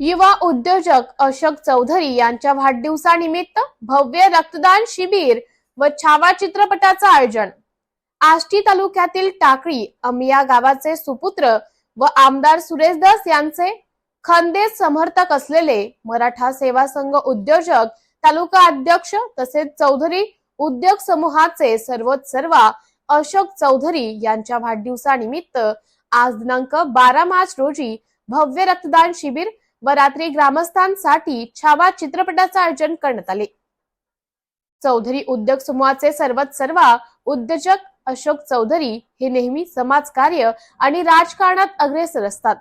युवा उद्योजक अशोक चौधरी यांच्या वाढदिवसानिमित्त भव्य रक्तदान शिबिर व छावा चित्रपटाचं आयोजन. आष्टी तालुक्यातील टाकळी अमिया गावाचे सुपुत्र व आमदार सुरेश दास यांचे खंदे समर्थक असलेले मराठा सेवा संघ उद्योजक तालुका अध्यक्ष तसेच चौधरी उद्योग समूहाचे सर्वोच्च सर्वा अशोक चौधरी यांच्या वाढदिवसानिमित्त आज दिनांक बारा मार्च रोजी भव्य रक्तदान शिबिर व रात्री ग्रामस्थांसाठी छावा चित्रपटाचे आयोजन करण्यात आले. चौधरी उद्योग समूहाचे सर्वात सर्वा उद्योजक अशोक चौधरी हे नेहमी समाजकार्य आणि राजकारणात अग्रेसर असतात.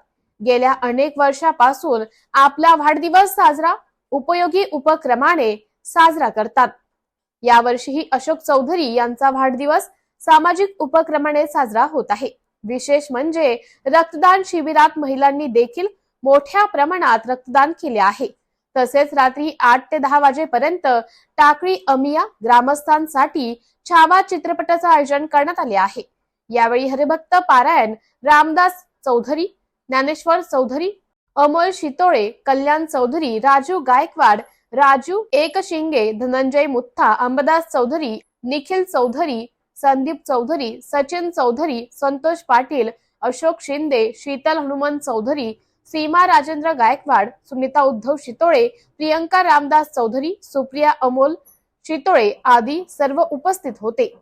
गेल्या अनेक वर्षापासून आपला वाढदिवस साजरा उपयोगी उपक्रमाने साजरा करतात. यावर्षीही अशोक चौधरी यांचा वाढदिवस सामाजिक उपक्रमाने साजरा होत आहे. विशेष म्हणजे रक्तदान शिबिरात महिलांनी देखील मोठ्या प्रमाणात रक्तदान केले आहे. तसेच रात्री आठ ते दहा वाजेपर्यंत टाकळी अमिया ग्रामस्थांसाठी छावा चित्रपटाचं आयोजन करण्यात आले आहे. यावेळी हरिभक्त पारायण रामदास चौधरी ज्ञानेश्वर चौधरी अमोल शितोळे कल्याण चौधरी राजू गायकवाड राजू एकशिंगे धनंजय मुत्था अंबदास चौधरी निखिल चौधरी संदीप चौधरी सचिन चौधरी संतोष पाटील अशोक शिंदे शीतल हनुमंत चौधरी सीमा राजेंद्र गायकवाड सुनीता उद्धव शितोळे प्रियंका रामदास चौधरी सुप्रिया अमोल शितोळे आदी सर्व उपस्थित होते.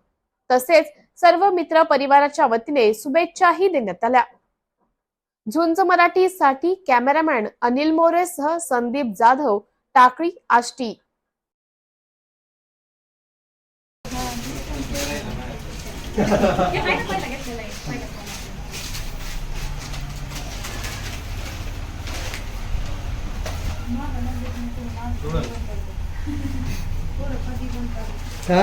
तसेच सर्व मित्र परिवाराच्या वतीने शुभेच्छाही देण्यात आल्या. झुंज मराठी साठी कॅमेरामॅन अनिल मोरे सह संदीप जाधव टाकळी आष्टी. हा?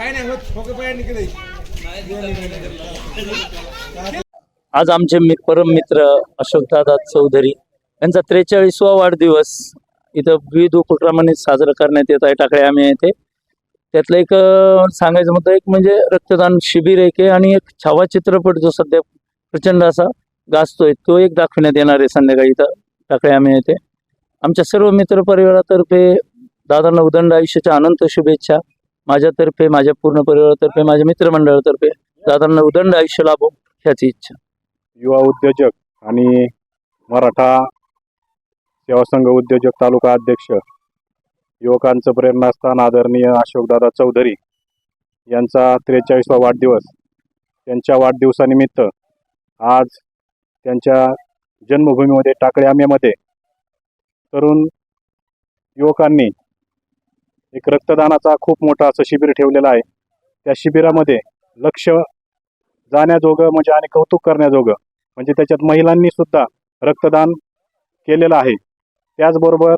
काय नाही होत पाय आज आमचे मि परम मित्र अशोकदादा चौधरी यांचा त्रेचाळीसवा वाढदिवस इथं विविध उपक्रमाने साजरा करण्यात येत आहे टाकळे आम्ही येथे त्यातलं एक सांगायचं म्हणतं एक म्हणजे रक्तदान शिबिर एक आहे आणि एक छावा चित्रपट जो सध्या प्रचंड असा गाजतोय तो एक दाखवण्यात येणार आहे संध्याकाळी इथं टाकळे आम्ही येते आमच्या सर्व मित्र परिवारातर्फे दादांना उदंड आयुष्याच्या अनंत शुभेच्छा. माझ्यातर्फे माझ्या पूर्ण परिवारातर्फे माझ्या मित्रमंडळातर्फे दादांना उदंड आयुष्य लाभो ह्याची इच्छा. युवा उद्योजक आणि मराठा सेवा संघ उद्योजक तालुका अध्यक्ष युवकांचं प्रेरणास्थान आदरणीय अशोकदादा चौधरी यांचा त्रेचाळीसवा वाढदिवस. त्यांच्या वाढदिवसानिमित्त आज त्यांच्या जन्मभूमीमध्ये टाकळे आम्यामध्ये तरुण युवकांनी एक रक्तदानाचा खूप मोठा असं शिबिर ठेवलेलं आहे. त्या शिबिरामध्ये लक्ष जाण्याजोगं म्हणजे आणि कौतुक करण्याजोगं म्हणजे त्याच्यात महिलांनी सुद्धा रक्तदान केलेलं आहे. त्याचबरोबर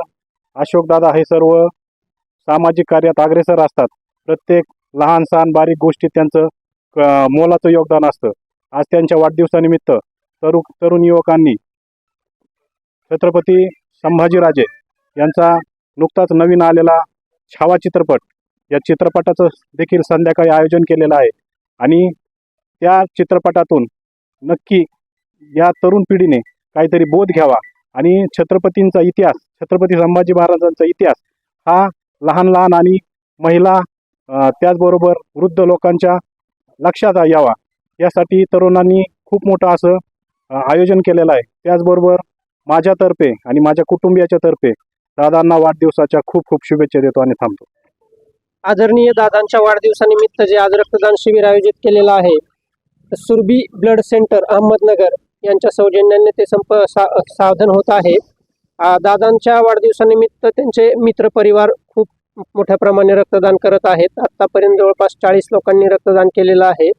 अशोकदादा हे सर्व सामाजिक कार्यात अग्रेसर असतात. प्रत्येक लहान सहान बारीक गोष्टीत त्यांचं क- मोलाचं योगदान असतं. आज त्यांच्या वाढदिवसानिमित्त तरु तरुण युवकांनी छत्रपती संभाजीराजे यांचा नुकताच नवीन आलेला छावा चित्रपट. या चित्रपटाचं देखील संध्याकाळी आयोजन केलेलं आहे. आणि त्या चित्रपटातून नक्की या तरुण पिढीने काहीतरी बोध घ्यावा. आणि छत्रपतींचा इतिहास छत्रपती संभाजी महाराजांचा इतिहास हा लहान लहान आणि महिला त्याचबरोबर वृद्ध लोकांच्या लक्षात यावा. यासाठी तरुणांनी खूप मोठं असं आयोजन केलेलं आहे. त्याचबरोबर माझ्यातर्फे आणि माझ्या कुटुंबियाच्या तर्फे दादांना वाढदिवसाच्या खूप खूप शुभेच्छा देतो आणि थांबतो. आदरणीय दादांच्या वाढदिवसानिमित्त जे आज रक्तदान शिबिर आयोजित केलेलं आहे सुरबी ब्लड सेंटर अहमदनगर यांच्या सौजन्याने ते संप सा साधन होत आहे. दादांच्या वाढदिवसानिमित्त त्यांचे मित्र परिवार खूप मोठ्या प्रमाणे रक्तदान करत आहेत. आत्तापर्यंत जवळपास चाळीस लोकांनी रक्तदान केलेलं आहे.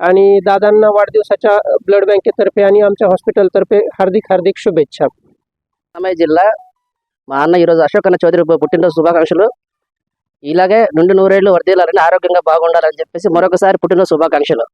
आणि दादांना वाढदिवसाच्या ब्लड बँकेतर्फे आणि आमच्या हॉस्पिटलतर्फे हार्दिक हार्दिक शुभेच्छा. जिल्हा. మా అన్న ఈరోజు అశోక్ అన్న చౌదరి పుట్టినరోజు శుభాకాంక్షలు. ఇలాగే నుండి నూరేళ్ళు వర్దిల్లాలని ఆరోగ్యంగా బాగుండాలని చెప్పేసి మరొకసారి పుట్టిన శుభాకాంక్షలు.